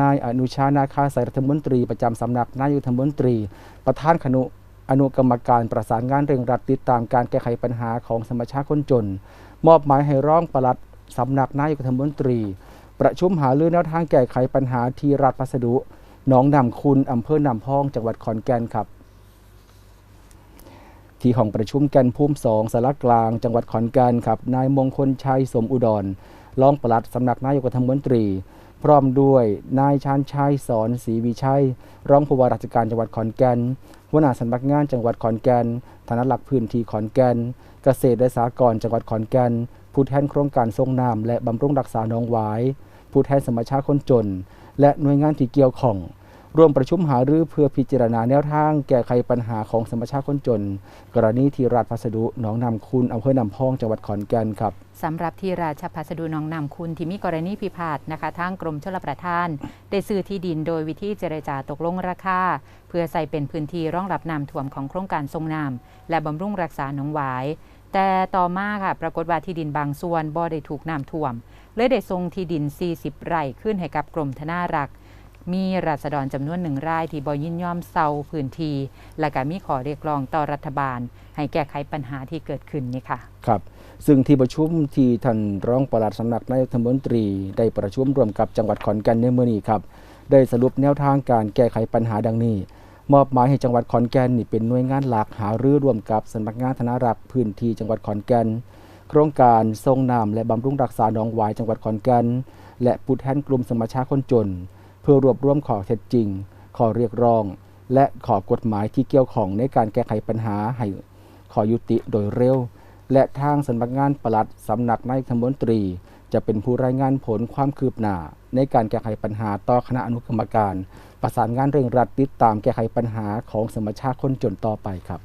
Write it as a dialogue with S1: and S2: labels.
S1: นายอนุชานาคาสายรัฐมนตรีประจำสำนักนายกรัฐมนตรี ประธานคณะอนุกรรมการประสานงานเร่งรัดติดตามการแก้ไขปัญหาของสมาชิกคนจน มอบหมายให้ร้องปลัดสำนักนายกรัฐมนตรี ประชุมหารือแนวทางแก้ไขปัญหาที่รัฐพัสดุหนองนำคุณอำเภอนำพองจังหวัดขอนแก่นครับที่ห้องประชุมแก่นภูมิสองสารกลาง จังหวัดขอนแก่นครับ นายมงคลชัยสมอุดรรองปลัดสำนักนายกรัฐมนตรี พร้อมด้วยนายชานชัยสอนศรีวิชัยรองผู้ว่าราชการจังหวัดขอนแก่นหัวหน้าสำนักงานจังหวัดขอนแก่นฐานะหลักพื้นที่ขอนแก่นเกษตรและสหกรณ์จังหวัดขอนแก่นผู้แทนโครงการทรงน้ำและบำรุงรักษาหนองหวาย ผู้แทนสมาชิกคนจน และหน่วยงานที่เกี่ยวข้อง ร่วมประชุมหารือเพื่อพิจารณาแนวทางแก้ไขปัญหาของสมาชิกคนจน กรณีที่รัฐพัสดุหนองนำคุณอำเภอนำพองจังหวัดขอนแก่นครับ
S2: สำหรับที่ราชพัสดุหนองนำคุณที่มีกรณีพิพาทนะคะทางกรมชลประทาน ได้ซื้อที่ดินโดยวิธีเจรจาตกลงราคาเพื่อใส่เป็นพื้นที่รองรับน้ำท่วมของโครงการทรงน้ำและบำรุงรักษาหนองหวายแต่ต่อมาค่ะ ปรากฏว่าที่ดินบางส่วนบ่ได้ถูกน้ำท่วม เลยได้ทรงที่ดิน 40 ไร่ขึ้นให้กับกรมธนารักษ์ มีราษฎรจำนวนหนึ่งรายที่บอยินยอมเซาพื้นที่และก็มีขอเรียกร้องต่อรัฐบาล ให้แก้ไขปัญหาที่เกิดขึ้นนี่ค่ะ
S1: ครับซึ่งที่ประชุมที่ท่านรองปลัดสำนักนายกรัฐมนตรี ได้ประชุมร่วมกับจังหวัดขอนแก่นในเมื่อนี้ครับ ได้สรุปแนวทางการแก้ไขปัญหาดังนี้ มอบหมายให้จังหวัดขอนแก่นนี่เป็นหน่วยงานหลักหารือร่วมกับสำนักงานธนารักษ์พื้นที่จังหวัดขอนแก่นโครงการทรงน้ำและบำรุงรักษาหนองหวายจังหวัดขอนแก่นและผู้แทนกลุ่มสมาชิกคนจน พื่อรวบรวมข้อเท็จจริงข้อเรียกร้อง และขอกฎหมายที่เกี่ยวข้องในการแก้ไขปัญหาให้ขอยุติโดยเร็ว และทางสำนักงานปลัดสำนักนายกรัฐมนตรี จะเป็นผู้รายงานผลความคืบหน้าในการแก้ไขปัญหาต่อคณะอนุกรรมการ ประสานงานเร่งรัดติดตามแก้ไขปัญหาของสมาชิกคนจนต่อไปครับ